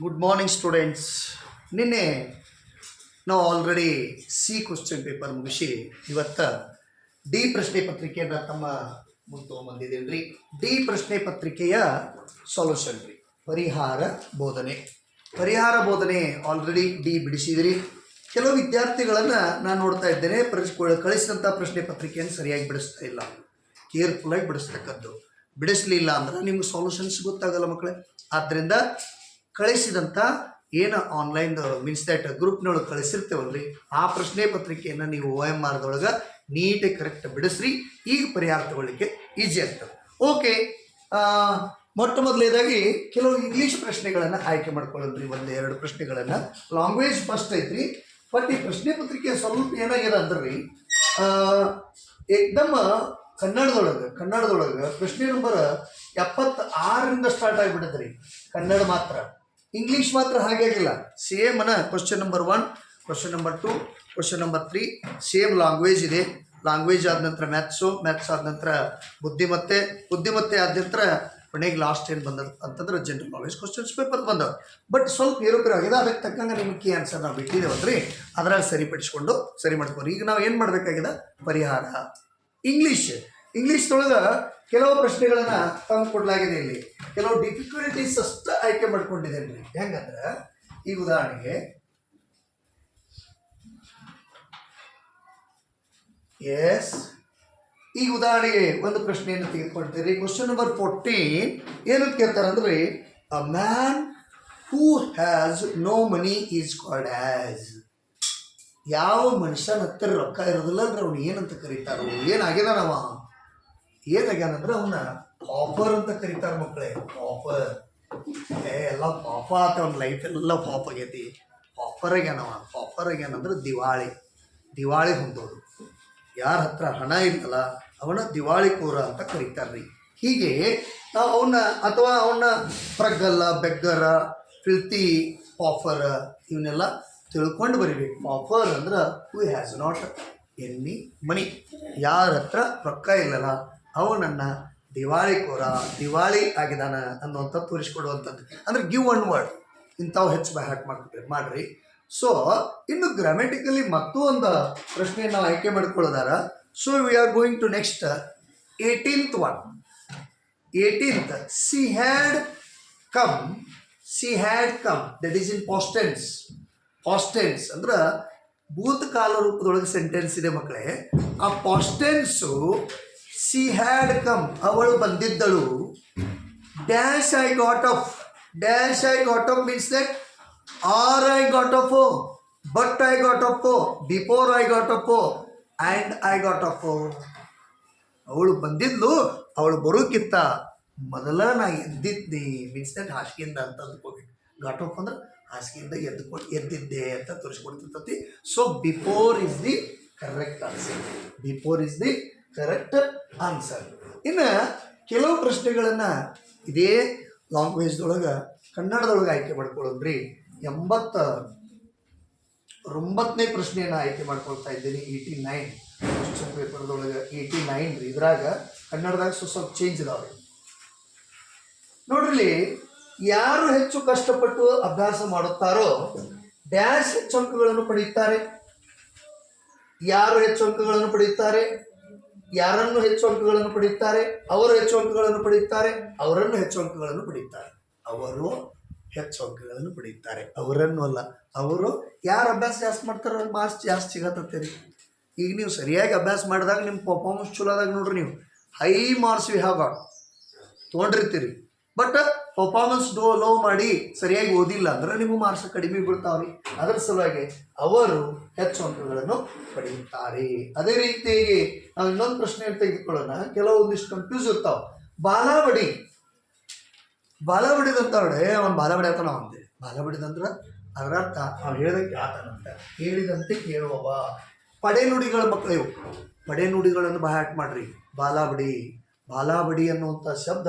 Good morning students ನಿನ್ನೆ ನಾವು already C question paper ಮುಗಿಸಿ, ಇವತ್ತು ಡಿ ಪ್ರಶ್ನೆ ಪತ್ರಿಕೆಯನ್ನು ತಮ್ಮ ಮುಂದೆ ಬಂದಿದ್ದೇನೆ ರೀ ಡಿ ಪ್ರಶ್ನೆ ಪತ್ರಿಕೆಯ ಸೊಲ್ಯೂಷನ್ ರೀ. ಪರಿಹಾರ ಬೋಧನೆ. ಪರಿಹಾರ ಬೋಧನೆ ಆಲ್ರೆಡಿ ಡಿ ಬಿಡಿಸಿದಿರಿ. ಕೆಲವು ವಿದ್ಯಾರ್ಥಿಗಳನ್ನು ನಾನು ನೋಡ್ತಾ ಇದ್ದೇನೆ, ಪ್ರಶ್ ಕಳಿಸಿದಂಥ ಪ್ರಶ್ನೆ ಪತ್ರಿಕೆಯನ್ನು ಸರಿಯಾಗಿ ಬಿಡಿಸ್ತಾ ಇಲ್ಲ. ಕೇರ್ಫುಲ್ಲಾಗಿ ಬಿಡಿಸ್ತಕ್ಕದ್ದು. ಬಿಡಿಸ್ಲಿಲ್ಲ ಅಂದ್ರೆ ನಿಮ್ಗೆ ಸೊಲ್ಯೂಷನ್ಸ್ ಗೊತ್ತಾಗಲ್ಲ ಮಕ್ಕಳೇ ಆದ್ದರಿಂದ ಕಳಿಸಿದಂಥ ಏನು ಆನ್ಲೈನ್ ಮೀನ್ಸ್ ದಟ್ ಗ್ರೂಪ್ನೊಳಗೆ ಕಳಿಸಿರ್ತೇವಲ್ರಿ? ಆ ಪ್ರಶ್ನೆ ಪತ್ರಿಕೆಯನ್ನು ನೀವು ಓ ಎಂ ಆರ್ದೊಳಗೆ ನೀಟಾಗಿ ಕರೆಕ್ಟ್ ಬಿಡಿಸ್ರಿ. ಈಗ ಪರಿಹಾರ ತಗೊಳ್ಳಿಕ್ಕೆ ಈಸಿ ಆಗ್ತದೆ. ಓಕೆ ಮೊಟ್ಟ ಮೊದಲನೇದಾಗಿ ಕೆಲವು ಇಂಗ್ಲೀಷ್ ಪ್ರಶ್ನೆಗಳನ್ನು ಆಯ್ಕೆ ಮಾಡ್ಕೊಳ್ಳೋದ್ರಿ. ಒಂದು ಎರಡು ಪ್ರಶ್ನೆಗಳನ್ನು. ಲಾಂಗ್ವೇಜ್ ಫಸ್ಟ್ ಐತ್ರಿ. ಬಟ್ ಈ ಪ್ರಶ್ನೆ ಪತ್ರಿಕೆ ಸ್ವಲ್ಪ ಏನಾಗಿದೆ ಅಂದ್ರೆ ಏಕ್ದಮ್ ಕನ್ನಡದೊಳಗೆ ಕನ್ನಡದೊಳಗೆ ಪ್ರಶ್ನೆ ನಂಬರ್ ಎಪ್ಪತ್ತ ಆರರಿಂದ ಸ್ಟಾರ್ಟ್ ಆಗಿಬಿಡುತ್ತೆ ರೀ ಕನ್ನಡ ಮಾತ್ರ. ಇಂಗ್ಲೀಷ್ ಮಾತ್ರ ಹಾಗೆ ಆಗಿಲ್ಲ. ಸೇಮ್ ಅನ್ನ question number one question number two question number three same language ಇದೆ. ಲ್ಯಾಂಗ್ವೇಜ್ ಆದ ನಂತರ ಮ್ಯಾಥ್ಸು ಮ್ಯಾಥ್ಸ್ ಆದ ನಂತರ ಬುದ್ಧಿಮತ್ತೆ ಬುದ್ಧಿಮತ್ತೆ ಆದ ನಂತರ ಕೊನೆಗೆ ಲಾಸ್ಟ್ ಏನು ಬಂದದ ಅಂತಂದ್ರೆ ಜನರಲ್ ನಾಲೆಜ್ ಕ್ವಶನ್ಸ್ ಪೇಪರ್ ಬಂದವು. ಬಟ್ ಸ್ವಲ್ಪ ಏರೋಪೇರು ಆಗಿದೆ ಅದಕ್ಕೆ ತಕ್ಕಂಗೆ ನಿಮಗೆ ಕೀ ಆನ್ಸರ್ ನಾವು ಬಿಟ್ಟಿದ್ದೇವಲ್ರಿ ಅದ್ರಾಗ ಸರಿಪಡಿಸ್ಕೊಂಡು, ಸರಿ ಮಾಡ್ಕೊಂಡು. ಈಗ ನಾವು ಏನು ಮಾಡಬೇಕಾಗಿದೆ? ಪರಿಹಾರ. ಇಂಗ್ಲೀಷ್ ಇಂಗ್ಲೀಷ್ದೊಳಗೆ ಕೆಲವು ಪ್ರಶ್ನೆಗಳನ್ನು ತಂದು ಕೊಡಲಾಗಿದೆ ಇಲ್ಲಿ. ಕೆಲವು ಡಿಫಿಕಲ್ಟೀಸ್ ಅಷ್ಟು ಆಯ್ಕೆ ಮಾಡ್ಕೊಂಡಿದ್ದೇನೆ ರೀ ಹೆಂಗಂದ್ರೆ, ಈ ಉದಾಹರಣೆಗೆ ಎಸ್ ಈಗ ಉದಾಹರಣೆಗೆ ಒಂದು ಪ್ರಶ್ನೆಯನ್ನು ತೆಗೆದುಕೊಳ್ತೀರಿ ಕ್ವಶನ್ ನಂಬರ್ ಫೋರ್ಟೀನ್ ಏನಂತ ಕೇಳ್ತಾರೆ ಅಂದ್ರೆ a man who has no money is called as ಯಾವ ಮನುಷ್ಯನ ಹತ್ತಿರ ರೊಕ್ಕ ಇರೋದಿಲ್ಲ ಅಂದ್ರೆ ಅವನು ಏನಂತ ಕರೀತಾರೋ ಏನಾಗ್ಯದ ಅವ ಏನಾಗ್ಯಾನಂದ್ರೆ ಅವನ್ನ ಪಾಪರ್ ಅಂತ ಕರೀತಾರೆ ಮಕ್ಕಳೇ ಪಾಪರ್ ಏ, ಎಲ್ಲ ಪಾಪ ಆತ ಅವ್ನ ಲೈಫ್ ಎಲ್ಲ ಪಾಪ ಆಗೈತಿ. ಪಾಪರ್ ಆಗ್ಯಾನವ ಪಾಪರ್ ಆಗ್ಯಾನಂದ್ರೆ ದಿವಾಳಿ. ದಿವಾಳಿ ಹೊಂದೋದು. ಯಾರ ಹತ್ರ ಹಣ ಇರ್ತಲ್ಲ ಅವನ ದಿವಾಳಿಕೋರ ಅಂತ ಕರೀತಾರ್ರಿ. ಹೀಗೆ ನಾವು ಅವನ್ನ ಅಥವಾ ಅವನ್ನ ಪ್ರಗ್ಗಲ್ಲ ಬೆಗ್ಗರ ಫಿಲ್ತಿ ಪಾಫರ್ ಇವನ್ನೆಲ್ಲ ತಿಳ್ಕೊಂಡು ಬರಿಬೇಕು. ಪಾಫರ್ ಅಂದ್ರೆ who has not any money ಯಾರ ಹತ್ರ ರೊಕ್ಕ ಇಲ್ಲಲ್ಲ ಅವನನ್ನು ದಿವಾಳಿಕೋರ ದಿವಾಳಿ ಆಗಿದಾನ ಅನ್ನುವಂಥ ತೋರಿಸ್ಕೊಡುವಂಥದ್ದು. ಅಂದ್ರೆ ಗಿವ್ ಒನ್ ವರ್ಡ್ ಇಂಥವು ಹೆಚ್ಚು ಬೈ ಹಾಟ್ ಮಾಡ್ಕೊಟ್ರಿ ಮಾಡ್ರಿ. ಸೊ ಇನ್ನು ಗ್ರಾಮೆಟಿಕಲಿ ಮತ್ತೂ ಒಂದು ಪ್ರಶ್ನೆಯನ್ನು ನಾವು ಆಯ್ಕೆ ಮಾಡ್ಕೊಳ್ಳೋದಾರ. So we are going to next eighteenth one eighteenth she had come she had come that is in past tense past tense ಅಂದ್ರೆ ಭೂತಕಾಲ ರೂಪದೊಳಗೆ ಸೆಂಟೆನ್ಸ್ ಇದೆ ಮಕ್ಕಳೇ. ಆ ಪಾಸ್ಟೆನ್ಸು ಸಿ ಹ್ಯಾಡ್ ಕಮ್ ಅವಳು ಬಂದಿದ್ದಳು. Dash I got off dash I got off means that or I got off but I got off before I got off and I got off ಅವಳು ಬಂದಿದ್ಲು. ಅವಳು ಬರೋಕ್ಕಿಂತ ಮೊದಲ ನಾ ಎದ್ದಿದ್ದೆ. ಮೀನ್ಸ್ ದಟ್ ಹಾಸಿಗೆಯಿಂದ ಅಂತ ಅಂದ್ಕೊಂಡೆ. Got of ಅಂದ್ರೆ ಹಾಸಿಗೆಯಿಂದ ಎದ್ದುಕೊಂಡು ಎದ್ದಿದ್ದೆ ಅಂತ ತೋರಿಸ್ಕೊಡ್ತಿರ್ತತಿ. So before is the correct answer before is the correct answer ಇನ್ನು ಕೆಲವು ಪ್ರಶ್ನೆಗಳನ್ನು ಇದೇ ಲ್ಯಾಂಗ್ವೇಜ್ದೊಳಗೆ ಕನ್ನಡದೊಳಗೆ ಆಯ್ಕೆ ಮಾಡ್ಕೊಳ್ಳೋದ್ರಿ. ಎಂಬತ್ತ ಒಂಬತ್ತನೇ ಪ್ರಶ್ನೆಯನ್ನು ಆಯ್ಕೆ ಮಾಡ್ಕೊಳ್ತಾ ಇದ್ದೀನಿ ಏಯ್ಟಿ ನೈನ್ ಕ್ವಶನ್ ಪೇಪರ್ದೊಳಗೆ ಏಯ್ಟಿ ನೈನ್ ರೀ. ಇದ್ರಾಗ ಕನ್ನಡದಾಗ ಸ್ವಲ್ಪ ಚೇಂಜ್ ಇದಾವೆ ನೋಡ್ರಿ, ಯಾರು ಹೆಚ್ಚು ಕಷ್ಟಪಟ್ಟು ಅಭ್ಯಾಸ ಮಾಡುತ್ತಾರೋ ಡ್ಯಾಶ್ ಹೆಚ್ಚು ಅಂಕಗಳನ್ನು ಪಡೆಯುತ್ತಾರೆ. ಯಾರು ಹೆಚ್ಚು ಅಂಕಗಳನ್ನು ಪಡೆಯುತ್ತಾರೆ? ಯಾರನ್ನು ಹೆಚ್ಚು ಅಂಕಗಳನ್ನು ಪಡೆಯುತ್ತಾರೆ? ಅವರು ಹೆಚ್ಚು ಅಂಕಗಳನ್ನು ಪಡೆಯುತ್ತಾರೆ. ಅವರನ್ನು ಹೆಚ್ಚು ಅಂಕಗಳನ್ನು ಪಡೆಯುತ್ತಾರೆ. ಅವರು ಹೆಚ್ಚು ಅಂಕಗಳನ್ನು ಪಡೆಯುತ್ತಾರೆ. ಅವರನ್ನು ಅಲ್ಲ, ಅವರು ಯಾರು ಅಭ್ಯಾಸ ಜಾಸ್ತಿ ಮಾಡ್ತಾರೋ ಮಾರ್ಕ್ಸ್ ಜಾಸ್ತಿ ಸಿಗತ್ತತ್ತೀರಿ ಈಗ ನೀವು ಸರಿಯಾಗಿ ಅಭ್ಯಾಸ ಮಾಡಿದಾಗ ನಿಮ್ಮ ಪರ್ಫಾರ್ಮೆನ್ಸ್ ಚಲೋ ಆದಾಗ ನೋಡ್ರಿ ನೀವು. High marks we have got ತೊಗೊಂಡಿರ್ತೀರಿ. But performance ಡೋ ಲೋ ಮಾಡಿ ಸರಿಯಾಗಿ ಓದಿಲ್ಲ ಅಂದ್ರೆ ನಿಮಗೆ ಮಾರ್ಕ್ಸ್ ಕಡಿಮೆ ಬೀಳ್ತಾವ್ರಿ. ಅದರ ಸಲುವಾಗಿ ಅವರು ಹೆಚ್ಚು ಅಂಕಗಳನ್ನು ಪಡೆಯುತ್ತಾರೆ. ಅದೇ ರೀತಿಯಾಗಿ ನಾವು ಇನ್ನೊಂದು ಪ್ರಶ್ನೆ ತೆಗೆದುಕೊಳ್ಳೋಣ. ಕೆಲವೊಂದಿಷ್ಟು ಕನ್ಫ್ಯೂಸ್ ಇರ್ತಾವೆ. ಬಾಲಾವಡಿ. ಬಾಲ ಅವನ್ ಅವನು ಬಾಲ ಬಡಿಯತಾನ ಅಂದೆ ಬಾಲ ಅದರರ್ಥ ಅದರ ಅರ್ಥ ಅವ್ನು ಹೇಳಿದಂಗೆ ಆತನಂತ. ಹೇಳಿದಂತೆ ಕೇಳುವವ. ಪಡೆನುಡಿಗಳ ಮಕ್ಕಳು ಇವು. ಪಡೆ ನುಡಿಗಳನ್ನು ಬಹಾಟ್ ಮಾಡ್ರಿ. ಬಾಲಾಬಡಿ ಬಾಲಾಬಡಿ ಅನ್ನುವಂಥ ಶಬ್ದ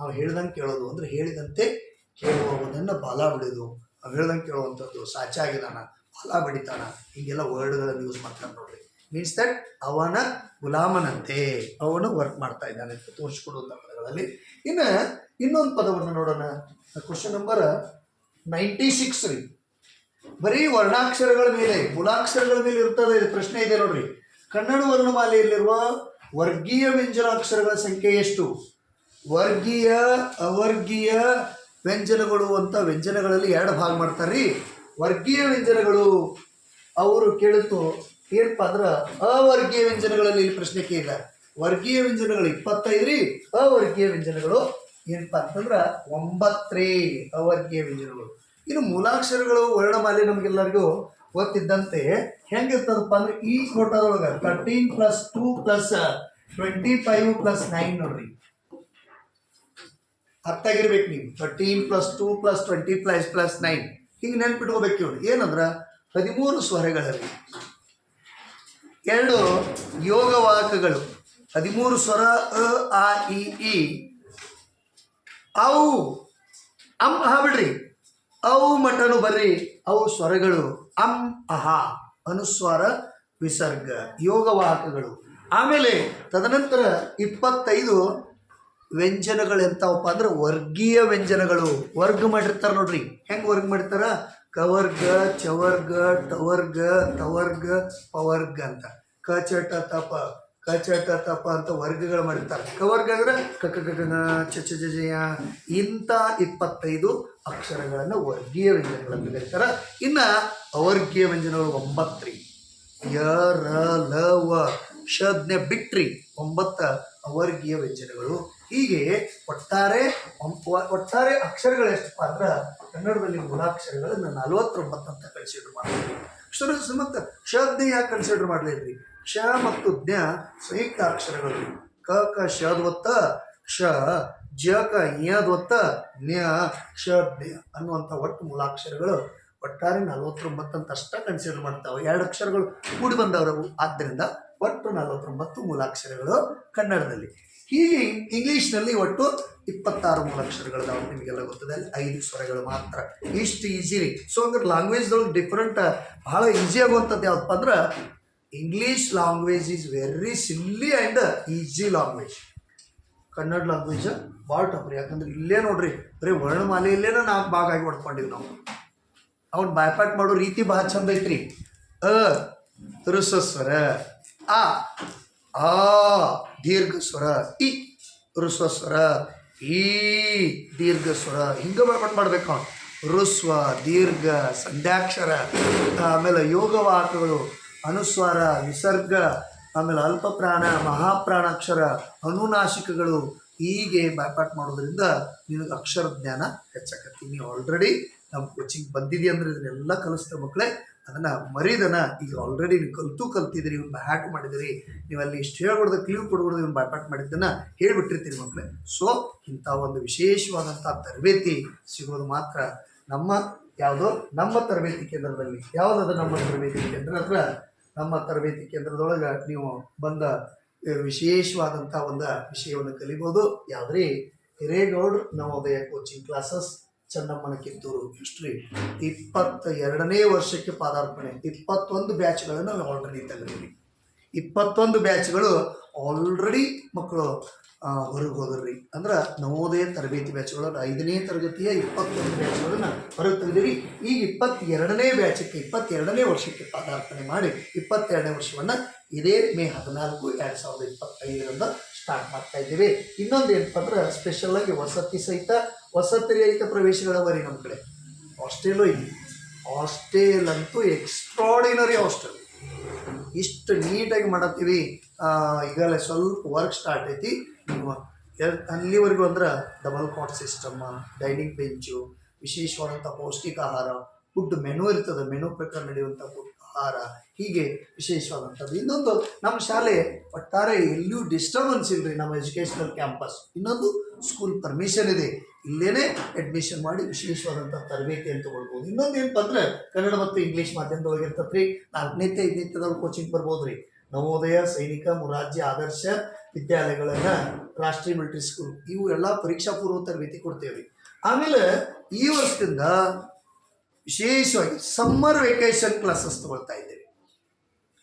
ಅವ ಹೇಳ್ದಂಗೆ ಕೇಳೋದು ಅಂದ್ರೆ ಹೇಳಿದಂತೆ ಕೇಳುವವನನ್ನು ಬಾಲ ಬಿಡೋದು. ಅವ್ ಹೇಳ್ದಂಗೆ ಕೇಳುವಂಥದ್ದು ಸಾಚ ಆಗಿದಾನ, ಬಾಲ ಬಡಿತಾನ, ಹೀಗೆಲ್ಲ ವರ್ಡ್ಗಳನ್ನು ಯೂಸ್ ಮಾಡ್ತಾನೆ ನೋಡ್ರಿ. ಮೀನ್ಸ್ ದಟ್ ಅವನ ಗುಲಾಮನಂತೆ, ಅವನು ವರ್ಕ್ ಮಾಡ್ತಾ ಇದ್ದಾನೆ ಅಂತ ತೋರಿಸ್ಕೊಡುವಂಥ ಪದಗಳಲ್ಲಿ. ಇನ್ನು ಇನ್ನೊಂದು ಪದವನ್ನು ನೋಡೋಣ. ಕ್ವಶನ್ ನಂಬರ್ ನೈಂಟಿ ಸಿಕ್ಸ್ ರೀ. ಬರೀ ವರ್ಣಾಕ್ಷರಗಳ ಮೇಲೆ ಗುಲಾಕ್ಷರಗಳ ಮೇಲೆ ಇರ್ತದೆ ಇದು ಪ್ರಶ್ನೆ ಇದೆ ನೋಡ್ರಿ. ಕನ್ನಡ ವರ್ಣಮಾಲೆಯಲ್ಲಿರುವ ವರ್ಗೀಯ ವ್ಯಂಜನಾಕ್ಷರಗಳ ಸಂಖ್ಯೆ ಎಷ್ಟು? ವರ್ಗೀಯ, ಅವರ್ಗೀಯ ವ್ಯಂಜನಗಳು ಅಂತ ವ್ಯಂಜನಗಳಲ್ಲಿ ಎರಡು ಭಾಗ ಮಾಡ್ತಾರೆ ವರ್ಗೀಯ ವ್ಯಂಜನಗಳು, ಅವರು ಕೇಳಿತು, ಏನಪ್ಪ ಅಂದ್ರೆ ಅವರ್ಗೀಯ ವ್ಯಂಜನಗಳಲ್ಲಿ ಇಲ್ಲಿ ಪ್ರಶ್ನೆ ಕೇಳಿಲ್ಲ ವರ್ಗೀಯ ವ್ಯಂಜನಗಳು ಇಪ್ಪತ್ತೈದು ರೀ, ಅವರ್ಗೀಯ ವ್ಯಂಜನಗಳು ಏನಪ್ಪ ಅಂತಂದ್ರೆ ಒಂಬತ್ತರೇ ಅವರ್ಗೀಯ ವ್ಯಂಜನಗಳು. ಇನ್ನು ಮೂಲಾಕ್ಷರಗಳು ವರ್ಣಮಾಲೆ ನಮಗೆಲ್ಲರಿಗೂ ಗೊತ್ತಿದ್ದಂತೆ ಹೆಂಗಿರ್ತದಪ್ಪ ಅಂದ್ರೆ ಈ ಫೋಟೋದೊಳಗೆ thirteen plus two plus twenty five plus nine ನೋಡ್ರಿ. ಅರ್ಥಾಗಿರ್ಬೇಕು ನೀವು. Thirteen plus two plus twenty plus plus nine ಹಿಂಗೆ ನೆನ್ಪಿಟ್ಕೋಬೇಕು ಇವ್ರು. ಏನಂದ್ರೆ? ಹದಿಮೂರು ಸ್ವರಗಳಲ್ಲಿ. ಎರಡು ಯೋಗವಾಕಗಳು ಹದಿಮೂರು ಸ್ವರ, ಅ, ಆ, ಇ, ಈ. ಅವು, ಅಂ, ಅಹ ಬಿಡ್ರಿ. ಅವು ಮಟನು ಬರ್ರಿ. ಅವು ಸ್ವರಗಳು ಅಂ, ಅಹ, ಅನುಸ್ವಾರ, ವಿಸರ್ಗ ಯೋಗವಾಹಕಗಳು ಆಮೇಲೆ ತದನಂತರ ಇಪ್ಪತ್ತೈದು ವ್ಯಂಜನಗಳು ಎಂತಾವಪ್ಪ ಅಂದ್ರೆ ವರ್ಗೀಯ ವ್ಯಂಜನಗಳು. ವರ್ಗ ಮಾಡಿರ್ತಾರೆ ನೋಡ್ರಿ. ಹೆಂಗೆ ವರ್ಗ ಮಾಡಿರ್ತಾರ? ಕವರ್ಗ, ಚವರ್ಗ, ಟವರ್ಗ, ತವರ್ಗ, ಪವರ್ಗ ಅಂತ. ಕ ಚಟ ತಪ ಕ ಚಟ ತಪ ಅಂತ ವರ್ಗಗಳು ಮಾಡಿರ್ತಾರೆ. ಕವರ್ಗ ಅಂದ್ರೆ ಕ ಕ ಚಚ ಜಯ ಇಂಥ ಇಪ್ಪತ್ತೈದು ಅಕ್ಷರಗಳನ್ನು ವರ್ಗೀಯ ವ್ಯಂಜನಗಳನ್ನು ಕರೀತಾರೆ. ಇನ್ನು ಅವರ್ಗೀಯ ವ್ಯಂಜನಗಳು ಒಂಬತ್ತ್ರಿ ಯ, ರ, ಲ, ವ. ಶದ್ನೆ ಬಿಟ್ರಿ ಒಂಬತ್ತ ಅವರ್ಗೀಯ ವ್ಯಂಜನಗಳು. ಹೀಗೆ ಒಟ್ಟಾರೆ ಒಟ್ಟಾರೆ ಅಕ್ಷರಗಳು ಎಷ್ಟಪ್ಪ ಅಂದ್ರೆ ಕನ್ನಡದಲ್ಲಿ ಮೂಲಾಕ್ಷರಗಳನ್ನು ನಲವತ್ತೊಂಬತ್ತು ಅಂತ ಕನ್ಸಿಡರ್ ಮಾಡ್ತೀವಿ ಅಕ್ಷರ ಮತ್ತು ಶಬ್ದ ಯಾಕೆ ಕನ್ಸಿಡರ್ ಮಾಡಲಿ ಕ್ಷ ಮತ್ತು ಜ್ಞ ಸಂಯುಕ್ತ ಅಕ್ಷರಗಳು. ಕ ಕ ಶದ್ವತ್ತ ಕ್ಷ, ಜ, ಕ ಞದ್ವತ್ತ ಜ್ಞ ಕ್ಷ ಅನ್ನುವಂಥ ಒಟ್ಟು ಮೂಲಾಕ್ಷರಗಳು ಒಟ್ಟಾರೆ ನಲವತ್ತೊಂಬತ್ತು ಅಂತ ಅಷ್ಟ ಕನ್ಸಿಡರ್ ಮಾಡ್ತಾವೆ. ಎರಡು ಅಕ್ಷರಗಳು ಕೂಡಿ ಬಂದವರು ಆದ್ದರಿಂದ ಒಟ್ಟು ನಲವತ್ತೊಂಬತ್ತು ಮೂಲಾಕ್ಷರಗಳು ಕನ್ನಡದಲ್ಲಿ. ಹೀಗೆ ಇಂಗ್ಲೀಷ್ನಲ್ಲಿ ಒಟ್ಟು ಇಪ್ಪತ್ತಾರು ಮೂಲಾಕ್ಷರಗಳಿದಾವೆ ನಿಮಗೆಲ್ಲ ಗೊತ್ತದೆ? ಅಲ್ಲಿ ಐದು ಸ್ವರಗಳು ಮಾತ್ರ. ಇಷ್ಟು ಈಸಿ ರೀ. ಸೊ ಅಂದ್ರೆ ಲ್ಯಾಂಗ್ವೇಜ್ದೊಳಗೆ ಡಿಫ್ರೆಂಟ್ ಭಾಳ ಈಸಿ ಆಗುವಂಥದ್ದು ಯಾವ್ದಪ್ಪ ಅಂದ್ರೆ English language is very silly and easy language Kannada language ಭಾಳ ಟಫ್ ರೀ. ಯಾಕಂದ್ರೆ ಇಲ್ಲೇ ನೋಡ್ರಿ, ಬರೀ ವರ್ಣಮಾಲೆಯಲ್ಲೇ ನಾಲ್ಕು ಭಾಗ ಆಗಿ ಹೊಡ್ಕೊಂಡಿವಿ ನಾವು. ಅವ್ನು ಬಾಯ್ಪಾಟ್ ಮಾಡೋ ರೀತಿ ಭಾಳ ಚಂದ ಐತ್ರಿ. ಅ ಋಸ್ವರ ಆ ಆ ದೀರ್ಘ ಸ್ವರ ಇ ಋಸ್ವ ಸ್ವರ ಈ ದೀರ್ಘ ಸ್ವರ ಹಿಂಗೆ ಬರ್ಕೊಂಡು ಮಾಡ್ಬೇಕು ಅವ್ನು. ಋಸ್ವ, ದೀರ್ಘ, ಸಂಧ್ಯಾಕ್ಷರ, ಆಮೇಲೆ ಯೋಗವಾಕಗಳು ಅನುಸ್ವಾರ, ವಿಸರ್ಗ, ಆಮೇಲೆ ಅಲ್ಪ ಪ್ರಾಣ ಮಹಾಪ್ರಾಣಾಕ್ಷರ ಅನುನಾಶಿಕಗಳು ಹೀಗೆ ಬಾಯ್ಪಾಟ್ ಮಾಡೋದ್ರಿಂದ ನಿನಗೆ ಅಕ್ಷರ ಜ್ಞಾನ ಹೆಚ್ಚಾಗತ್ತೆ ನೀವು ಆಲ್ರೆಡಿ ನಮ್ಮ ಕೋಚಿಂಗ್ ಬಂದಿದೆ ಅಂದ್ರೆ ಇದನ್ನೆಲ್ಲ ಕಲಿಸ್ತಾ ಮಕ್ಕಳೇ ಅದನ್ನು ಮರೀದನ ಈಗ ಆಲ್ರೆಡಿ ನೀವು ಕಲ್ತು ಕಲ್ತಿದ್ರಿ ಇವ್ನು ಮಾಡಿದಿರಿ ನೀವು ಅಲ್ಲಿ ಇಷ್ಟು ಹೇಳ್ಕೊಡ್ದು ಕ್ಲೀವ್ ಕೊಡ್ಬಾರ್ದು ಇವ್ನು ಬಾಯ್ಪಾಟ್ ಮಾಡಿದ್ದನ್ನು ಹೇಳಿಬಿಟ್ಟಿರ್ತೀರಿ ಮಕ್ಕಳೇ ಸೊ ಇಂಥ ಒಂದು ವಿಶೇಷವಾದಂಥ ತರಬೇತಿ ಸಿಗೋದು ಮಾತ್ರ ನಮ್ಮ ಯಾವುದೋ ನಮ್ಮ ತರಬೇತಿ ಕೇಂದ್ರದಲ್ಲಿ. ಯಾವುದದು ನಮ್ಮ ತರಬೇತಿ ಕೇಂದ್ರ ಹತ್ರ ನಮ್ಮ ತರಬೇತಿ ಕೇಂದ್ರದೊಳಗೆ ನೀವು ಬಂದ ವಿಶೇಷವಾದಂಥ ಒಂದು ವಿಷಯವನ್ನು ಕಲಿಬೋದು. ಯಾವುದ್ರಿ? ಹಿರೇಗೌಡ ನವೋದಯ ಕೋಚಿಂಗ್ ಕ್ಲಾಸಸ್ ಚನ್ನಮ್ಮನ ಕಿತ್ತೂರು ಹಿಸ್ಟ್ರಿ ಇಪ್ಪತ್ತ ಎರಡನೇ ವರ್ಷಕ್ಕೆ ಪಾದಾರ್ಪಣೆ. ಇಪ್ಪತ್ತೊಂದು ಬ್ಯಾಚ್ಗಳನ್ನು ನಾವು ಆಲ್ರೆಡಿ ತೆಗೆದಿವಿ ಇಪ್ಪತ್ತೊಂದು ಬ್ಯಾಚ್ಗಳು ಆಲ್ರೆಡಿ ಮಕ್ಕಳು ಹೊರಗೆ ಹೋದ್ರಿ. ಅಂದ್ರೆ ನವೋದಯ ತರಬೇತಿ ಬ್ಯಾಚ್ಗಳು ಐದನೇ ತರಗತಿಯ ಇಪ್ಪತ್ತೊಂದು ಬ್ಯಾಚ್ಗಳನ್ನು ಹೊರಗೆ ತೆಗೆದಿರಿ ಈಗ ಇಪ್ಪತ್ತೆರಡನೇ ಬ್ಯಾಚಕ್ಕೆ ಇಪ್ಪತ್ತೆರಡನೇ ವರ್ಷಕ್ಕೆ ಪಾದಾರ್ಪಣೆ ಮಾಡಿ ಇಪ್ಪತ್ತೆರಡನೇ ವರ್ಷವನ್ನು ಇದೇ ಮೇ ಹದಿನಾಲ್ಕು ಎರಡು ಸಾವಿರದ ಇಪ್ಪತ್ತೈದರಿಂದ ಸ್ಟಾರ್ಟ್ ಮಾಡ್ತಾ ಇದ್ದೀವಿ. ಇನ್ನೊಂದು ಏನಪ್ಪ ಅಂದ್ರೆ ಸ್ಪೆಷಲಾಗಿ ವಸತಿ ಸಹಿತ ವಸತಿ ರಹಿತ ಪ್ರವೇಶಗಳವರಿ ನಮ್ಮ ಕಡೆ. ಹಾಸ್ಟೆಲು ಇಲ್ಲಿ. ಹಾಸ್ಟೆಲ್ ಅಂತೂ ಎಕ್ಸ್ಟ್ರಾಡಿನರಿ ಹಾಸ್ಟೆಲ್. ಇಷ್ಟು ನೀಟಾಗಿ ಮಾಡತ್ತೀವಿ. ಈಗಲೇ ಸ್ವಲ್ಪ ವರ್ಕ್ ಸ್ಟಾರ್ಟ್ ಐತಿ. ಅಲ್ಲಿವರೆಗೂ ಅಂದ್ರೆ double cot system dining bench ವಿಶೇಷವಾದಂಥ ಪೌಷ್ಟಿಕ ಆಹಾರ ಫುಡ್ ಮೆನು ಇರ್ತದೆ ಮೆನು ಪ್ರಕಾರ ನಡೆಯುವಂಥ ಫುಡ್ ಆಹಾರ, ಹೀಗೆ ವಿಶೇಷವಾದಂಥದ್ದು. ಇನ್ನೊಂದು, ನಮ್ಮ ಶಾಲೆ ಒಟ್ಟಾರೆ ಎಲ್ಲಿಯೂ ಡಿಸ್ಟರ್ಬೆನ್ಸ್ ಇಲ್ಲರಿ ನಮ್ಮ ಎಜುಕೇಷನಲ್ ಕ್ಯಾಂಪಸ್ ಇನ್ನೊಂದು ಸ್ಕೂಲ್ ಪರ್ಮಿಷನ್ ಇದೆ. ಇಲ್ಲೇನೆ ಅಡ್ಮಿಷನ್ ಮಾಡಿ ವಿಶೇಷವಾದಂಥ ತರಬೇತಿಯನ್ನು ತಗೊಳ್ಬೋದು. ಇನ್ನೊಂದು ಏನಪ್ಪ ಅಂದ್ರೆ ಕನ್ನಡ ಮತ್ತು ಇಂಗ್ಲೀಷ್ ಮಾಧ್ಯಮದೊಳಗೆ ಇರ್ತದೆ ರೀ ನಾಲ್ಕನೇತೆ ಐದನೇತದವ್ರು ಕೋಚಿಂಗ್ ಬರ್ಬೋದು ರೀ ನವೋದಯ, ಸೈನಿಕ ರಾಜ್ಯ ಆದರ್ಶ ವಿದ್ಯಾಲಯಗಳನ್ನು ರಾಷ್ಟ್ರೀಯ ಮಿಲಿಟರಿ ಸ್ಕೂಲ್ ಇವು ಎಲ್ಲ ಪರೀಕ್ಷಾ ಪೂರ್ವ ತರಬೇತಿ ಕೊಡ್ತೇವೆ ಆಮೇಲೆ ಈ ವರ್ಷದಿಂದ ವಿಶೇಷವಾಗಿ ಸಮ್ಮರ್ ವೆಕೇಶನ್ ಕ್ಲಾಸಸ್ ತಗೊಳ್ತಾ ಇದ್ದೇವೆ.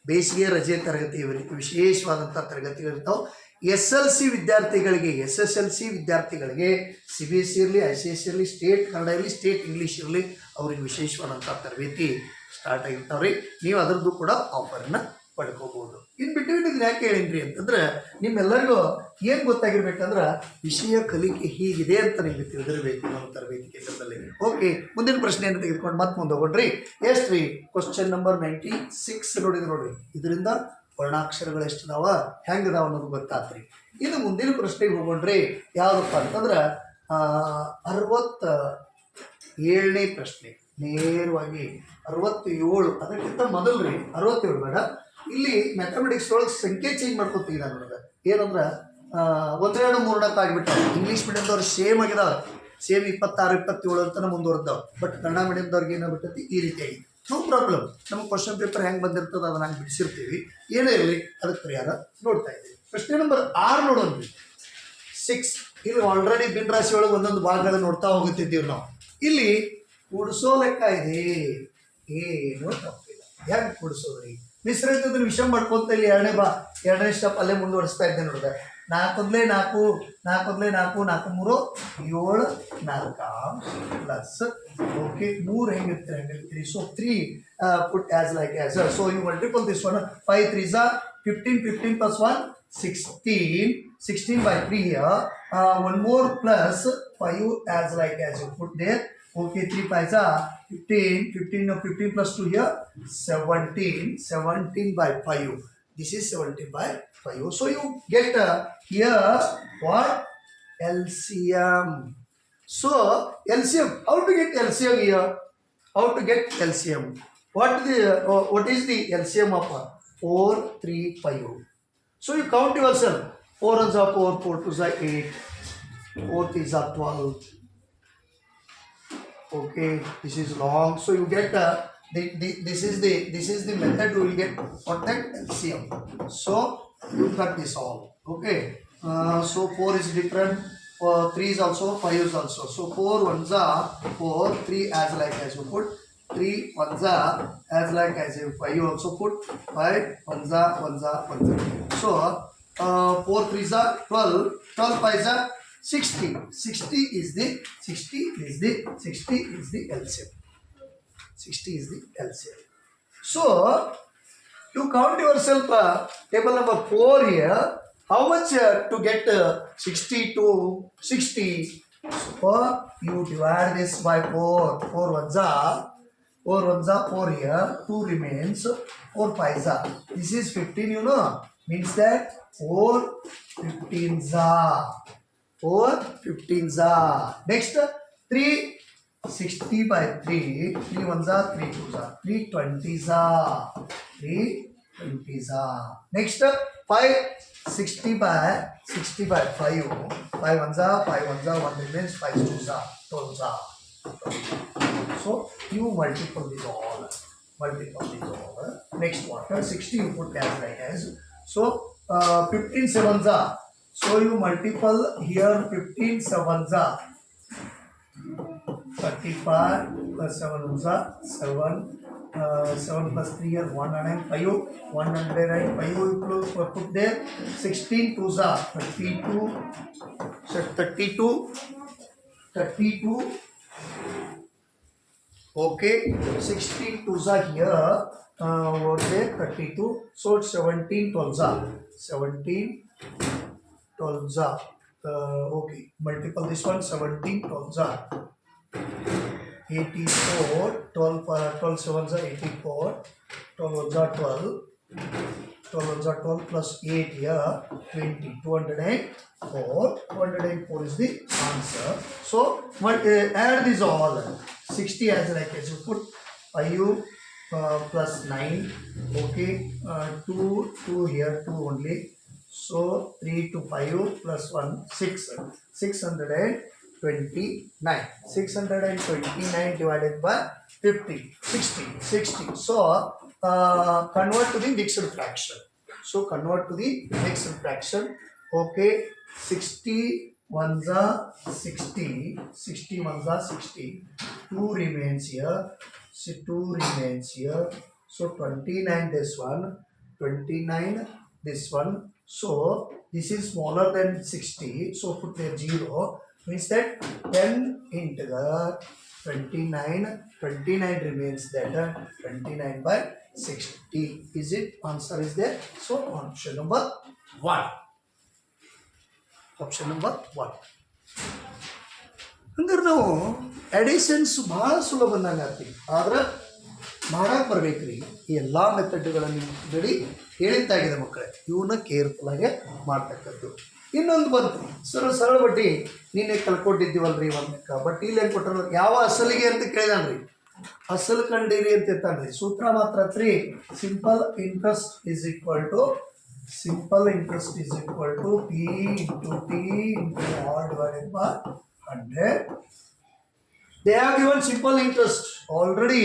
ಬೇಸಿಗೆ ರಜೆ ತರಗತಿ ವಿಶೇಷವಾದಂಥ ತರಗತಿಗಳಿರ್ತಾವೆ ಎಸ್ ಎಲ್ ಸಿ ವಿದ್ಯಾರ್ಥಿಗಳಿಗೆ ಎಸ್ ಎಸ್ ಎಲ್ ಸಿ ವಿದ್ಯಾರ್ಥಿಗಳಿಗೆ ಸಿ ಬಿ ಎಸ್ ಸಿ ಇರಲಿ, ಐ ಸಿ ಎಸ್ ಸಿ ಇರಲಿ, ಸ್ಟೇಟ್ ಕನ್ನಡ ಇರಲಿ, ಸ್ಟೇಟ್ ಇಂಗ್ಲೀಷ್ ಇರಲಿ, ಅವ್ರಿಗೆ ವಿಶೇಷವಾದಂಥ ತರಬೇತಿ ಸ್ಟಾರ್ಟ್ ಆಗಿರ್ತಾವೆ ರೀ ನೀವು ಅದರದ್ದು ಕೂಡ ಆಫರನ್ನು ಪಡ್ಕೋಬೋದು. ಇನ್ನು ಬಿಟ್ಟು ಇದು ಯಾಕೆ ಹೇಳಿನ್ರಿ ಅಂತಂದ್ರೆ, ನಿಮ್ಮೆಲ್ಲರಿಗೂ ಏನು ಗೊತ್ತಾಗಿರ್ಬೇಕಂದ್ರೆ ವಿಷಯ ಕಲಿಕೆ ಹೀಗಿದೆ ಅಂತ ನಿಮಗೆ ತಿಳಿದಿರಬೇಕು ನಮ್ಮ ತರಬೇತಿ ಕೇಂದ್ರದಲ್ಲಿ. ಓಕೆ ಮುಂದಿನ ಪ್ರಶ್ನೆಯನ್ನು ತೆಗೆದುಕೊಂಡು ಮತ್ತೆ ಮುಂದೆ ಹೋಗ್ರಿ ಎಷ್ಟು ರೀ ಕ್ವಶನ್ ನಂಬರ್ ನೈಂಟಿ ಸಿಕ್ಸ್ ನೋಡಿದ್ರಿ ನೋಡ್ರಿ. ಇದರಿಂದ ವರ್ಣಾಕ್ಷರಗಳು ಎಷ್ಟು ಅದಾವ ಹೆಂಗೆ ಅದಾವ ಅನ್ನೋದು ಗೊತ್ತಾತ್ರಿ. ಇನ್ನು ಮುಂದಿನ ಪ್ರಶ್ನೆಗೆ ಹೋಗೋಣ್ರಿ. ಯಾವುದಪ್ಪ ಅಂತಂದ್ರೆ ಅರವತ್ತ ಏಳನೇ ಪ್ರಶ್ನೆ. ನೇರವಾಗಿ ಅರವತ್ತೇಳು, ಅದಕ್ಕಿಂತ ಮೊದಲು ರೀ ಅರವತ್ತೇಳು ಬೇಡ. ಇಲ್ಲಿ ಮ್ಯಾಥಮೆಟಿಕ್ಸ್ ಒಳಗೆ ಸಂಖ್ಯೆ ಚೇಂಜ್ ಮಾಡ್ಕೊತೀವಿ ನಾನು ನನಗೆ ಏನಂದ್ರೆ ಒಂದೆರಡು ಮೂರ್ನಾಲ್ಕು ಆಗಿಬಿಟ್ಟಾವ. ಇಂಗ್ಲೀಷ್ ಮೀಡಿಯಮ್ದವ್ರು ಸೇಮ್ ಆಗಿದಾವೆ ಸೇಮ್ ಇಪ್ಪತ್ತಾರು, ಇಪ್ಪತ್ತೇಳು ಅಂತಲೇ ಮುಂದುವರೆದವು ಬಟ್ ಕನ್ನಡ ಮೀಡಿಯಮ್ದವ್ರಿಗೆ ಏನಾಗ್ಬಿಟ್ಟೈತಿ ಈ ರೀತಿಯಾಗಿ ನೋ ಪ್ರಾಬ್ಲಮ್ ನಮ್ಮ ಕ್ವಶನ್ ಪೇಪರ್ ಹೆಂಗೆ ಬಂದಿರ್ತದೆ ಅದನ್ನ ಹಂಗೆ ಬಿಡಿಸಿರ್ತೀವಿ. ಏನೇ ಇರಲಿ ಅದಕ್ಕೆ ಪರಿಹಾರ ನೋಡ್ತಾ ಇದ್ದೀವಿ. ಪ್ರಶ್ನೆ ನಂಬರ್ ಆರು ನೋಡೋಣ ಸಿಕ್ಸ್ ಇಲ್ಲಿ ಆಲ್ರೆಡಿ ಬಿನ್ ರಾಶಿ ಒಳಗೆ ಒಂದೊಂದು ಭಾಗಗಳನ್ನ ನೋಡ್ತಾ ಹೋಗುತ್ತಿದ್ದೀವಿ ನಾವು. ಇಲ್ಲಿ ಕೂಡಿಸೋ ಲೆಕ್ಕ ಇದೆ. ಏನು ತಪ್ಪಿಲ್ಲ. ಹೆಂಗೆ ಕೂಡಿಸೋದ್ರಿ ಮಿಶ್ರಿತದನ್ನ ವಿಷಯ ಮಾಡ್ಕೊಂತ ಇಲ್ಲಿ ಎರಡನೇ ಬಾ, ಎರಡನೇ ಸ್ಟೆಪ್ ಅಲ್ಲೇ ಮುಂದುವರಿಸ್ತಾ ಇದ್ದೆ ನೋಡಿದೆ. ನಾಲ್ಕೊಂದ್ಲೇ ನಾಲ್ಕು ನಾಲ್ಕೊಂದ್ಲೇ ನಾಲ್ಕು ನಾಲ್ಕು ಮೂರು, ಏಳು, ನಾಲ್ಕು plus okay more hanging triangle three. so 3 uh, put as like as uh, so you multiply this one uh, 5 3s are 15 15 plus 1 16 16 by 3 here. Uh, one more plus 5 as like as you put there. Okay 3 5 are 15 15 no 15 plus 2 here 17 17 by 5 this is 17 by 5 so you get uh, here what lcm so LCM, how to get LCM here? How to get LCM? What the uh, what is the LCM of uh, 4, 3, 5? So you count yourself. 4 ones are 4, 4 twos are 8, 4 threes are 12. Okay, this is long. So you get uh, the, the this is the this is the method you will get for that LCM. So you cut this all. Okay. Uh, so 4 is different. Uh, 3 is also 5 is also. So 4 ones are 4, 3 as like as you put. 3 ones are as like as you 5 you also put. 5 ones are ones are ones are. So uh, 4 threes are 12, 12 fives are 60. 60 is the 60 is the 60 is the LCM. 60 is the LCM. So you count yourself uh, table number 4 here. How much uh, to get uh, 60 to 60? So you divide this by 4. 4 ones are 4 ones are 4 here. 2 remains. 4 fives are. This is 15 you know. Means that 4 15s are. 4 15s are. Next 3 60 by 3. 3 ones are 3 twos are. 3 20s are. 3 20s are. Next five sixty पर है sixty पर five five one ज़ा five one ज़ा one remains five two ज़ा twelve ज़ा so you multiple this all multiple this all next one 60 you put as like as so uh, 15 sevens are so you multiple here 15 sevens are 35 plus 7 is 7 Uh, 7 plus 3 is 105. 105 you close uh, put there. 16 twos are 32. So 32. 32 Okay, 16 twos are here. Uh, what there? 32. So it's 17 twelves are. 17 twelves are. Uh, okay, multiple this one 17 twelves are. 84. 12, uh, 12 sevens are 84. 12 ones are 12. 12 ones are 12 plus 8 here. 20. 204. 204 is the answer. So, what, uh, add these all. 60 as like as you put 5 uh, plus 9 okay uh, 2 2 here 2 only so 3 to 5 plus 1 6 629 629 divided by 50 60 60 so uh, convert to the mixed fraction. So convert to the mixed fraction. Okay 60 ones are 60 60 ones are 60 2 remains here. So 2 remains here. So 29 this one 29 this one. So this is smaller than 60 so put there 0 means that 10 into the 29 29 remains that uh, 29 by 60 is it answer is there? So option number 1 option number 1 ಅಂದ್ರೆ ನಾವು additions ಭಾಳ ಸುಲಭ ಅಂದಂಗೆ ಆಗ್ತೀವಿ ಆದ್ರೆ ಮಾಡಕ್ಕೆ ಬರ್ಬೇಕ್ರಿ. ಈ ಎಲ್ಲ ಮೆಥಡ್ಗಳನ್ನು ಬಿಡಿ ಹೇಳಿದ್ದಾಗಿದೆ ಮಕ್ಕಳೇ. ಇವನ್ನ ಕೇರ್ಫುಲ್ಲಾಗೆ ಮಾಡ್ತಕ್ಕದ್ದು. ಇನ್ನೊಂದು ಬಂತು. ಸರ್, ಸರಳ ಬಡ್ಡಿ. ನೀನೇ ಕಲ್ಕೊಂಡಿದ್ದೀವಲ್ರಿ ಒಂದು ಬಟ್ ಇಲ್ಲಿ ಏನು ಕೊಟ್ಟರು ಯಾವ ಅಸಲಿಗೆ ಅಂತ ಕೇಳಿದಾನ್ರಿ. ಅಸಲು ಕಂಡೀರಿ ಅಂತ ಇರ್ತಾನ್ರಿ ಸೂತ್ರ ಮಾತ್ರ three. Simple interest is equal to simple interest is equal to P into T into R divided by hundred they have given simple interest already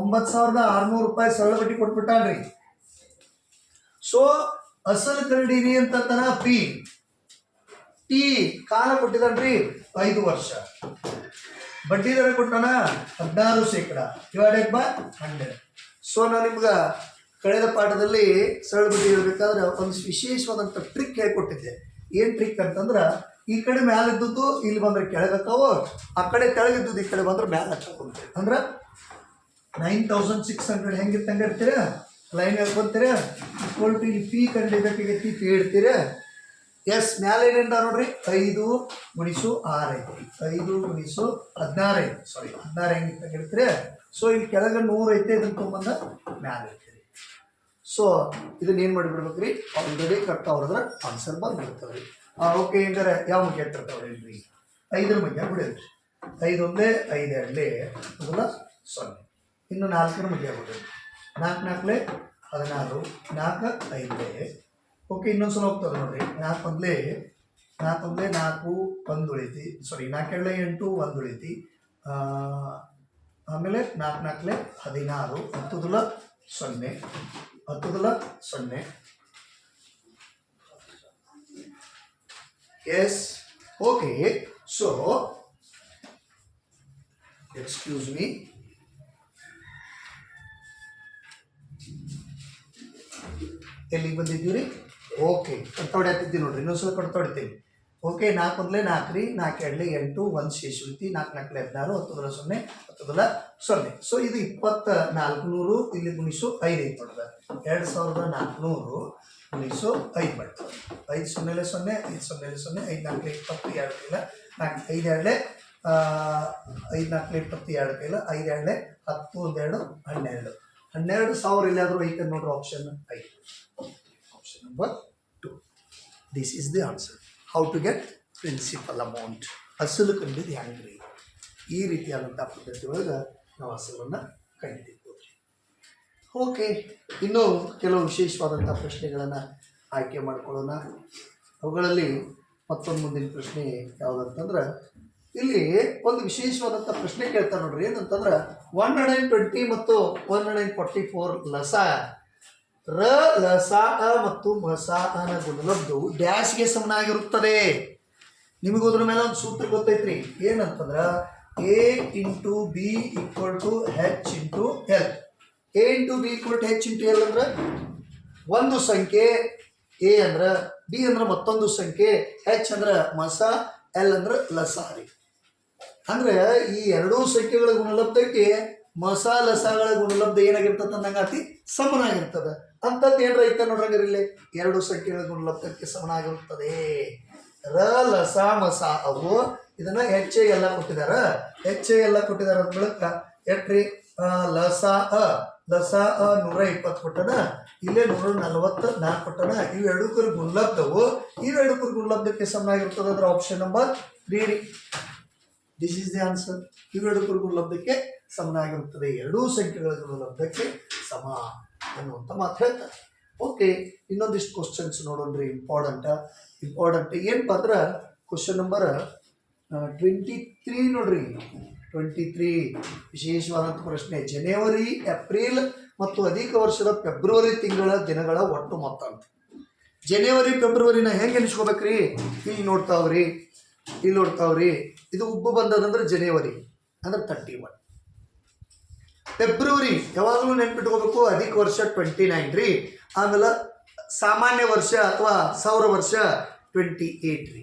ಒಂಬತ್ತು ಸಾವಿರದ ಆರುನೂರು ರೂಪಾಯಿ ಸರಳ ಬಡ್ಡಿ ಕೊಟ್ಬಿಟ್ಟಾನ್ರಿ. ಸೊ ಅಸಲು ಕಂಡೀರಿ ಅಂತಂತಾನ ಪಿ ಟಿ ಕಾಲ ಕೊಟ್ಟಿದ್ದಾನ್ರಿ ಐದು ವರ್ಷ. ಬಡ್ಡಿ ದರ ಕೊಟ್ಟನ ಹದಿನಾರು ಶೇಕಡ. ಡಿವೈಡೆಡ್ ಬೈ ಹಂಡ್ರೆಡ್ ಸೊ ನಾನು ನಿಮ್ಗೆ ಕಳೆದ ಪಾಠದಲ್ಲಿ ಸರಳ ಬಡ್ಡಿ ಇರಬೇಕಾದ್ರೆ ಒಂದು ವಿಶೇಷವಾದಂಥ ಟ್ರಿಕ್ ಹೇಳ್ಕೊಟ್ಟಿದ್ದೆ. ಏನು ಟ್ರಿಕ್ ಅಂತಂದ್ರೆ, ಈ ಕಡೆ ಮ್ಯಾಲಿದ್ದದ್ದು ಇಲ್ಲಿ ಬಂದ್ರೆ ಕೆಳಗತ್ತಾವು ಆ ಕಡೆ ಕೆಳಗಿದ್ದದ್ದು ಈ ಕಡೆ ಬಂದ್ರೆ ಮ್ಯಾಲೆ ಹತ್ತಕೊಂತೀವಿ ಅಂದ್ರೆ ನೈನ್ ತೌಸಂಡ್ ಸಿಕ್ಸ್ ಹಂಡ್ರೆಡ್ ಹೆಂಗಿತ್ತು ಹಂಗೆ ಇರ್ತೀರಾ ಲೈನ್ ಹೇಳ್ಕೊಂತೀರಾ ಟು ಇಲ್ಲಿ ಪಿ ಕಂಡಿಬೇಕಾಗೈತಿ ಪಿ ಇಡ್ತೀರಾ ಎಸ್, ಮ್ಯಾಲೆ ಏನಂತ ನೋಡ್ರಿ? ಐದು ಗುಣಿಸು ಆರು. ಐತಿ ಐದು ಗುಣಿಸು ಹದಿನಾರು. ಐತಿ ಸಾರಿ ಹದಿನಾರು ಹೆಂಗಿತ್ತು ಹೇಳ್ತೀರಿ? ಸೊ ಇಲ್ಲಿ ಕೆಳಗೆ ನೂರು ಐತೆ ಇದನ್ನ ತೊಗೊಂಬಂದ ಮ್ಯಾಲೆ ಇರ್ತೀರಿ ಸೊ ಇದನ್ನ ಏನು ಮಾಡಿಬಿಡ್ಬೇಕ್ರಿ? ಆಲ್ರೆಡಿ ಕರೆಕ್ಟ್ ಅವ್ರದ್ರ ಆನ್ಸರ್ ಬಂದ್ಬಿಡ್ತವೆ ರೀ ಓಕೆ ಹೆಂಗಾರೆ? ಯಾವ ಮುಖ್ಯ ಇಟ್ಟಿರ್ತಾವ್ರಿ ಇಲ್ರಿ ಐದರ ಮುಖ್ಯ ಬಿಡಿದ್ರಿ ಐದು ಒಂದೇ ಐದು ಎರಡಲೇ ಸೊನ್ನೆ. ಇನ್ನು ನಾಲ್ಕರ ಮುಖ್ಯ ಬಿಡಿದ್ರಿ ನಾಲ್ಕು ನಾಲ್ಕಲೇ ಹದಿನಾರು, ನಾಲ್ಕು ಐದಲೇ ಓಕೆ ಇನ್ನೊಂದು ಸಲ ಹೋಗ್ತದೆ ನೋಡ್ರಿ. ನಾಲ್ಕು ಒಂದಲೇ ನಾಲ್ಕು ಒಂದಲೇ ನಾಲ್ಕು ಒಂದು ಉಳಿತಿ. ಸಾರಿ ನಾಲ್ಕೆರಡಲೇ ಎಂಟು ಒಂದು ಉಳಿತಿ. ಆ, ಆಮೇಲೆ ನಾಲ್ಕು ನಾಲ್ಕಲೇ ಹದಿನಾರು. ಹತ್ತುದಲ ಸೊನ್ನೆ. ಹತ್ತುದಲ ಸೊನ್ನೆ. Yes okay so excuse me ಎಲ್ಲಿಗೆ ಬಂದಿದ್ದೀವಿ ರೀ ಓಕೆ ಕಡ್ತಾವಡಿ ನೋಡಿರಿ, ಇನ್ನೊಂದು ಸಲ ಕಟ್ಟೊಡ್ತೀನಿ ಓಕೆ ನಾಲ್ಕು ಒಂದಲೇ ನಾಲ್ಕು ರೀ ನಾಲ್ಕು ಎರಡಲೇ ಎಂಟು, ಒಂದು ಶೇಷ ಉಳಿತಿ ನಾಲ್ಕು ನಾಲ್ಕಲೇ ಹದಿನಾರು ಹತ್ತದಲ್ಲ ಸೊನ್ನೆ ಹತ್ತದಲ್ಲ ಸೊನ್ನೆ. ಸೊ ಇದು ಇಪ್ಪತ್ತ ನಾಲ್ಕುನೂರು ಇಲ್ಲಿ ಗುಣಿಸು ಐದು ಐತೆ ಬಡ್ದ ಎರಡು ಸಾವಿರದ ನಾಲ್ಕುನೂರು ಗುಣಿಸು ಐದು ಬರ್ತದೆ ಐದು ಸೊನ್ನೆಲೆ ಸೊನ್ನೆ, ಐದು ಸೊನ್ನೆಲೆ ಸೊನ್ನೆ, ಐದು ನಾಲ್ಕಲೇ ಇಪ್ಪತ್ತು ಎರಡು ಕೈಲ ನಾಲ್ಕು, ಐದು ಎರಡಲೇ ಐದು ನಾಲ್ಕಲೇ ಇಪ್ಪತ್ತು ಎರಡು ಕೈಲ ಐದು ಎರಡಲೇ ಹತ್ತು, ಒಂದೆರಡು, ಹನ್ನೆರಡು. ಹನ್ನೆರಡು ಸಾವಿರ ಇಲ್ಲಾದರೂ ಐತೆ ನೋಡ್ರಿ ಆಪ್ಷನ್ ಐದು. Option number two is the answer how to get principal amount ಅಸಲು ಕಂಡಿದ್ದು ಹೆಂಗ್ರಿ ಈ ರೀತಿಯಾದಂಥ ಪದ್ಧತಿ ಒಳಗೆ ನಾವು ಅಸಲನ್ನು ಕಂಡಿದ್ದೀವಿ ಓಕೆ ಇನ್ನೂ ಕೆಲವು ವಿಶೇಷವಾದಂಥ ಪ್ರಶ್ನೆಗಳನ್ನು ಆಯ್ಕೆ ಮಾಡ್ಕೊಳ್ಳೋಣ. ಅವುಗಳಲ್ಲಿ ಮತ್ತೊಂದು ಮುಂದಿನ ಪ್ರಶ್ನೆ ಯಾವುದಂತಂದ್ರೆ, ಇಲ್ಲಿ ಒಂದು ವಿಶೇಷವಾದಂಥ ಪ್ರಶ್ನೆ ಕೇಳ್ತಾರೆ ನೋಡ್ರಿ. ಏನಂತಂದ್ರೆ ಒನ್ ಹಂಡ್ರೆಡ್ ಆ್ಯಂಡ್ ಟ್ವೆಂಟಿ ಮತ್ತು one hundred and forty four ಲಸ ರ ಲಸ ಅ ಮತ್ತು ಮಸ ಅನ ಗುಣಲಬ್ಧವು ಡ್ಯಾಶ್ಗೆ ಸಮನಾಗಿರುತ್ತದೆ. ನಿಮಗೆ ಅದ್ರ ಮೇಲೆ ಒಂದು ಸೂತ್ರ ಗೊತ್ತೈತ್ರಿ. ಏನಂತಂದ್ರೆ A into B equal to H into L A into B equal to H into L ಅಂದ್ರೆ? ಒಂದು ಸಂಖ್ಯೆ. ಎ ಅಂದ್ರೆ ಬಿ ಅಂದ್ರೆ ಮತ್ತೊಂದು ಸಂಖ್ಯೆ. ಹೆಚ್ ಅಂದ್ರೆ ಮಸ ಎಲ್ ಅಂದ್ರೆ ಲಸ ರೀ. ಅಂದ್ರೆ ಈ ಎರಡೂ ಸಂಖ್ಯೆಗಳ ಗುಣಲಬ್ಧಕ್ಕೆ ಮಸ ಲಸಗಳ ಗುಣಲಬ್ಧ ಏನಾಗಿರ್ತದೆ ಅಂದಂಗಾತಿ ಸಮನಾಗಿರ್ತದೆ. ಅಂಥದ್ದು ಏನ್ರ ಐತೆ ಇಲ್ಲಿ? ಎರಡು ಸಂಖ್ಯೆಗಳ ಗುಣಲಬ್ಧಕ್ಕೆ ಸಮನಾಗಿರುತ್ತದೆ. ರ ಲಸ ಮಸ ಅವು ಇದನ್ನ ಹೆಚ್ಚೆ ಎಲ್ಲ ಕೊಟ್ಟಿದಾರ. ಹೆಚ್ಚೆ ಎಲ್ಲ ಕೊಟ್ಟಿದಾರ ಅಂದ ಬಳಿಕ ಎಟ್ರಿ? ಲಸ ಅ. ಲಸ ಅ ನೂರ ಇಪ್ಪತ್ತು ಕೊಟ್ಟನ ಇಲ್ಲೇ ನೂರ ನಲವತ್ತ ನಾಲ್ಕು ಕೊಟ್ಟನ. ಇವು ಎರಡಕ್ಕರ ಗುಣಲಬ್ಧವು. ಇವೆರಡಕ್ಕರ ಗುಣಲಬ್ಧಕ್ಕೆ ಸಮನಾಗಿರ್ತದೆ ಅದರ ಆಪ್ಷನ್ ನಂಬರ್ ತ್ರೀ ರೀ. ದಿಸ್ ಈಸ್ ದಿ ಆನ್ಸರ್ ಇವೆರಡಕ್ಕರ ಗುಣಲಬ್ಧಕ್ಕೆ ಸಮನಾಗಿರುತ್ತದೆ. ಎರಡೂ ಸಂಖ್ಯೆಗಳ ಗುಣಲಬ್ಧಕ್ಕೆ ಸಮ. ಅನ್ನುವಂಥ ಮಾತು ಹೇಳ್ತಾರೆ. ಓಕೆ ಇನ್ನೊಂದಿಷ್ಟು ಕ್ವಶನ್ಸ್ ನೋಡೋಣ್ರಿ ಇಂಪಾರ್ಟೆಂಟ್ ಇಂಪಾರ್ಟೆಂಟ್ ಏನಪ್ಪ ಅಂದ್ರೆ ಕ್ವಶನ್ ನಂಬರ್ ಟ್ವೆಂಟಿ ತ್ರೀ ನೋಡ್ರಿ. ಟ್ವೆಂಟಿ ತ್ರೀ ವಿಶೇಷವಾದಂಥ ಪ್ರಶ್ನೆ. ಜನವರಿ ಏಪ್ರಿಲ್ ಮತ್ತು ಅಧಿಕ ವರ್ಷದ ಫೆಬ್ರವರಿ ತಿಂಗಳ ದಿನಗಳ ಒಟ್ಟು ಮೊತ್ತ ಅಂತ. ಜನವರಿ ಫೆಬ್ರವರಿನ ಹೆಂಗೆ ಎನಿಸ್ಕೋಬೇಕ್ರಿ ಇಲ್ಲಿ ನೋಡ್ತಾವ್ರಿ ಇಲ್ಲಿ ನೋಡ್ತಾವ್ರಿ. ಇದು ಉಬ್ಬು ಬಂದದಂದ್ರೆ ಜನವರಿ ಅಂದ್ರೆ ತರ್ಟಿ ಒನ್ ಫೆಬ್ರವರಿ ಯಾವಾಗಲೂ ನೆನ್ಪಿಟ್ಕೋಬೇಕು, ಅಧಿಕ ವರ್ಷ ಟ್ವೆಂಟಿ ನೈನ್ ರೀ. ಆಮೇಲೆ ಸಾಮಾನ್ಯ ವರ್ಷ ಅಥವಾ ಸೌರ ವರ್ಷ ಟ್ವೆಂಟಿ ಏಯ್ಟ್ ರೀ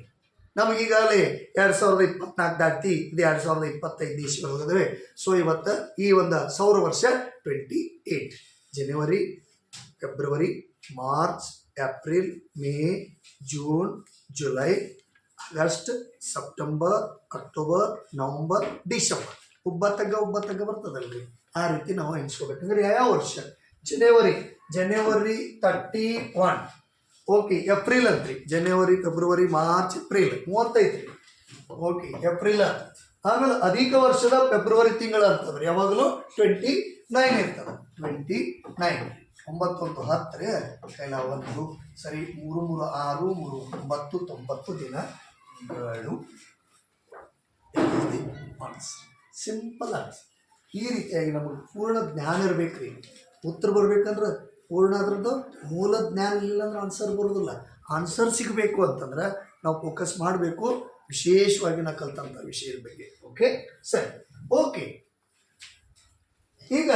ನಮಗೀಗಾಗಲೇ ಎರಡು ಸಾವಿರದ ಇಪ್ಪತ್ನಾಲ್ಕು ದಾಟಿ ಇದು ಎರಡು ಸಾವಿರದ ಇಪ್ಪತ್ತೈದು ದೇಶಗಳು ಸೊ ಇವತ್ತು ಈ ಒಂದು ಸೌರ ವರ್ಷ twenty eight January February March April May June July August September October November December ಒಬ್ಬ ತಗ್ಗ ಒಬ್ಬ ತಗ್ಗ ಬರ್ತದಲ್ರಿ. ಆ ರೀತಿ ನಾವು ಎಣಿಸ್ಕೋಬೇಕಂದ್ರೆ ಯಾವ ವರ್ಷ? ಜನವರಿ January thirty one okay April ಅಂತ್ರಿ. January February March April ಮೂವತ್ತೈದು ರೀ ಓಕೆ ಏಪ್ರಿಲ್ ಆಮೇಲೆ ಅಧಿಕ ವರ್ಷದ ಫೆಬ್ರವರಿ ತಿಂಗಳ ಅಂತಂದ್ರೆ ಯಾವಾಗಲೂ ಟ್ವೆಂಟಿ ನೈನ್ ಇರ್ತವೆ. ಟ್ವೆಂಟಿ ನೈನ್ ಒಂಬತ್ತೊಂದು ಹತ್ತು ರೀ ಕೈಲ ಒಂದು, ಸರಿ, ಮೂರು ಮೂರು, ಆರು, ಮೂರು, ಒಂಬತ್ತು, ತೊಂಬತ್ತು ದಿನ ಏಳು ಸಿಂಪಲ್ ಆನ್ಸರ್ ಈ ರೀತಿಯಾಗಿ ನಮಗೆ ಪೂರ್ಣ ಜ್ಞಾನ ಇರಬೇಕು ರೀ. ಉತ್ತರ ಬರ್ಬೇಕಂದ್ರೆ ಪೂರ್ಣ ಅದ್ರದ್ದು ಮೂಲ ಜ್ಞಾನ ಇಲ್ಲ ಅಂದ್ರೆ ಆನ್ಸರ್ ಬರೋದಿಲ್ಲ. ಆನ್ಸರ್ ಸಿಗಬೇಕು ಅಂತಂದ್ರೆ ನಾವು ಫೋಕಸ್ ಮಾಡಬೇಕು. ವಿಶೇಷವಾಗಿ ನಾ ಕಲ್ತಂಥ ವಿಷಯದ ಬಗ್ಗೆ. ಓಕೆ ಸರಿ. ಓಕೆ ಈಗ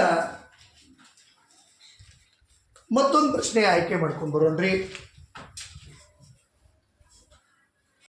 ಮತ್ತೊಂದು ಪ್ರಶ್ನೆ ಆಯ್ಕೆ ಮಾಡ್ಕೊಂಡು ಬರೋಣ್ರಿ.